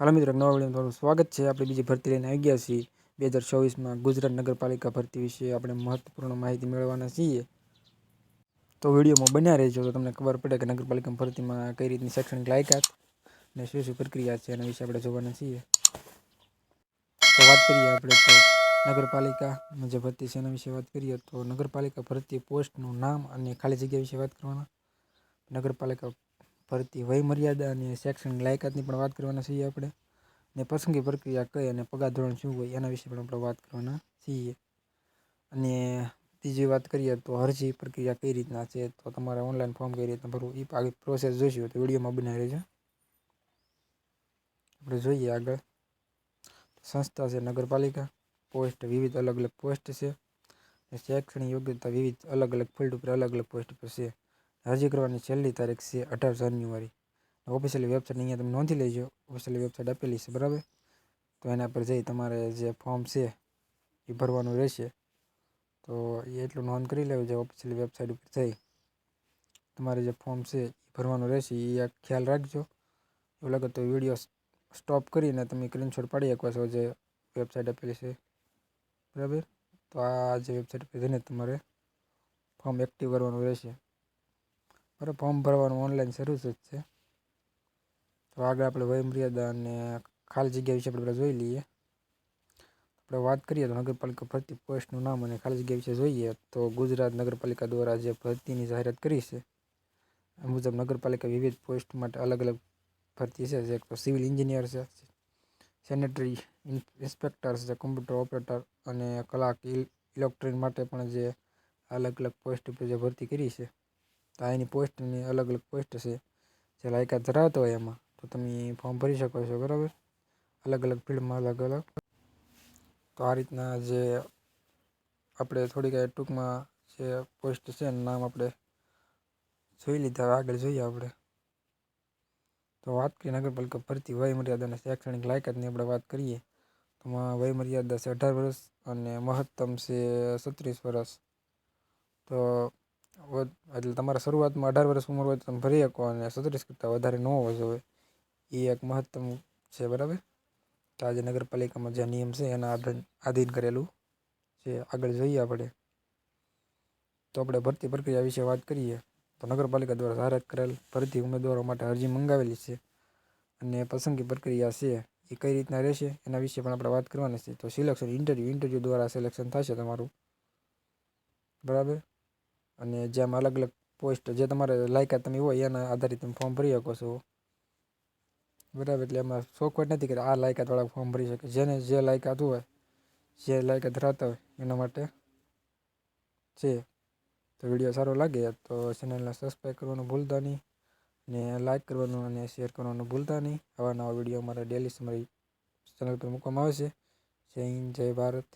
હાલો મિત્રો નવા વિડીયોમાં તમારું સ્વાગત છે. આપણે બીજી ભરતી લઈને આવી ગયા છીએ. બે હજાર ચોવીસમાં ગુજરાત નગરપાલિકા ભરતી વિશે આપણે મહત્વપૂર્ણ માહિતી મેળવવાના છીએ. તો વિડીયોમાં બન્યા રહેજો. તો તમને ખબર પડે કે નગરપાલિકા ભરતીમાં કઈ રીતની શૈક્ષણિક લાયકાત અને શું શું પ્રક્રિયા છે એના વિશે આપણે જોવાના છીએ. તો વાત કરીએ આપણે તો નગરપાલિકામાં જે ભરતી છે એના વિશે વાત કરીએ તો નગરપાલિકા ભરતી પોસ્ટનું નામ અને ખાલી જગ્યા વિશે વાત કરવાના. નગરપાલિકા ભરતી વય મર્યાદા અને શૈક્ષણિક લાયકાતની પણ વાત કરવાના છીએ આપણે. ને પસંદગી પ્રક્રિયા કઈ અને પગાર ધોરણ શું હોય એના વિશે પણ આપણે વાત કરવાના છીએ. અને બીજી વાત કરીએ તો અરજી પ્રક્રિયા કઈ રીતના છે? તો તમારે ઓનલાઈન ફોર્મ કઈ રીતના ભરવું? એ આગળ પ્રોસેસ જોઈશું તો વિડીયોમાં બનાવી રહેજો આપણે જોઈએ આગળ. સંસ્થા છે નગરપાલિકા. પોસ્ટ વિવિધ અલગ અલગ પોસ્ટ છે શૈક્ષણિક યોગ્યતા વિવિધ અલગ અલગ ફિલ્ડ ઉપર અલગ અલગ પોસ્ટ પર છે. અરજી કરવાની છેલ્લી તારીખ છે અઢાર જાન્યુઆરી. ઓફિશિયલી વેબસાઇટ અહીંયા તમે નોંધી લેજો. ઓફિશિયલી વેબસાઇટ આપેલી છે, બરાબર? તો એના પર જઈ તમારે જે ફોર્મ છે એ ભરવાનું રહેશે. તો એ એટલું નોંધ કરી લેવું છે ઓફિશિયલી વેબસાઇટ ઉપર જઈ. તમારે જે ફોર્મ છે એ ભરવાનું રહેશે, એ ખ્યાલ રાખજો. એવું લાગે તો વીડિયો સ્ટોપ કરીને તમે સ્ક્રીનશોટ પાડી શકો છો જે વેબસાઇટ આપેલી છે. બરાબર? તો આ જે વેબસાઇટ પર જઈને તમારે ફોર્મ એક્ટિવ કરવાનું રહેશે. બરાબર ફોર્મ ભરવાનું ઓનલાઈન શરૂ જ છે. તો આગળ આપણે વયમર્યાદા અને ખાલી જગ્યા વિશે આપણે જોઈ લઈએ. આપણે વાત કરીએ તો નગરપાલિકા ભરતી પોસ્ટનું નામ અને ખાલી જગ્યા વિશે જોઈએ તો ગુજરાત નગરપાલિકા દ્વારા જે ભરતીની જાહેરાત કરી છે આ મુજબ નગરપાલિકા વિવિધ પોસ્ટ માટે અલગ અલગ ભરતી છે. જે સિવિલ એન્જિનિયર છે સેનેટરી ઇન્સ્પેક્ટર છે કોમ્પ્યુટર ઓપરેટર અને કલાક ઇલેક્ટ્રિક માટે પણ જે અલગ અલગ પોસ્ટ ઉપર જે ભરતી કરી છે. તો એની પોસ્ટની અલગ અલગ પોસ્ટ છે. જે લાયકાત ધરાવતો હોય એમાં, તો તમે ફોર્મ ભરી શકો છો, બરાબર? અલગ અલગ ફિલ્ડમાં અલગ અલગ તો આ રીતના જે આપણે થોડીક ટૂંકમાં જે પોસ્ટ છે, એનું નામ આપણે જોઈ લીધા આગળ જોઈએ આપણે. તો વાત કરીએ નગરપાલિકા ભરતી વય મર્યાદા શૈક્ષણિક લાયકાતની આપણે વાત કરીએ, તો વય મર્યાદા છે અઢાર વર્ષ અને મહત્તમ છે છત્રીસ વર્ષ. તો એટલે તમારે શરૂઆતમાં અઢાર વર્ષ ઉંમર હોય તો તમે ભરી શકો અને છત્રીસ કરતાં વધારે ન જોઈએ એ એક મહત્તમ છે, બરાબર? તો આજે નગરપાલિકામાં જે નિયમ છે એના આધીન કરેલું છે. આગળ જોઈએ આપણે. તો આપણે ભરતી પ્રક્રિયા વિશે વાત કરીએ. તો નગરપાલિકા દ્વારા જાહેરાત કરેલ ભરતી ઉમેદવારો માટે અરજી મંગાવેલી છે અને પસંદગી પ્રક્રિયા છે એ કઈ રીતના રહેશે એના વિશે પણ આપણે વાત કરવાની છે. તો સિલેક્શન ઇન્ટરવ્યૂ ઇન્ટરવ્યૂ દ્વારા સિલેક્શન થશે તમારું. બરાબર? અને જેમ અલગ અલગ પોસ્ટ જે તમારે લાયકાત તમે હોય એના આધારિત તમે ફોર્મ ભરી શકો છો. બરાબર, એટલે એમાં શોખવટ નથી કે આ લાયકાતવાળા ફોર્મ ભરી શકે. જેને જે લાયકાત હોય, જે લાયકાત ધરાવતા હોય, એના માટે છે. તો વીડિયો સારો લાગે તો ચેનલને સબસ્ક્રાઈબ કરવાનું ભૂલતા નહીં ને લાઇક કરવાનું અને શેર કરવાનું ભૂલતા નહીં. આવા નવા વીડિયો અમારા ડેલી તમારી ચેનલ પર મૂકવામાં આવશે જય હિન્દ, જય ભારત.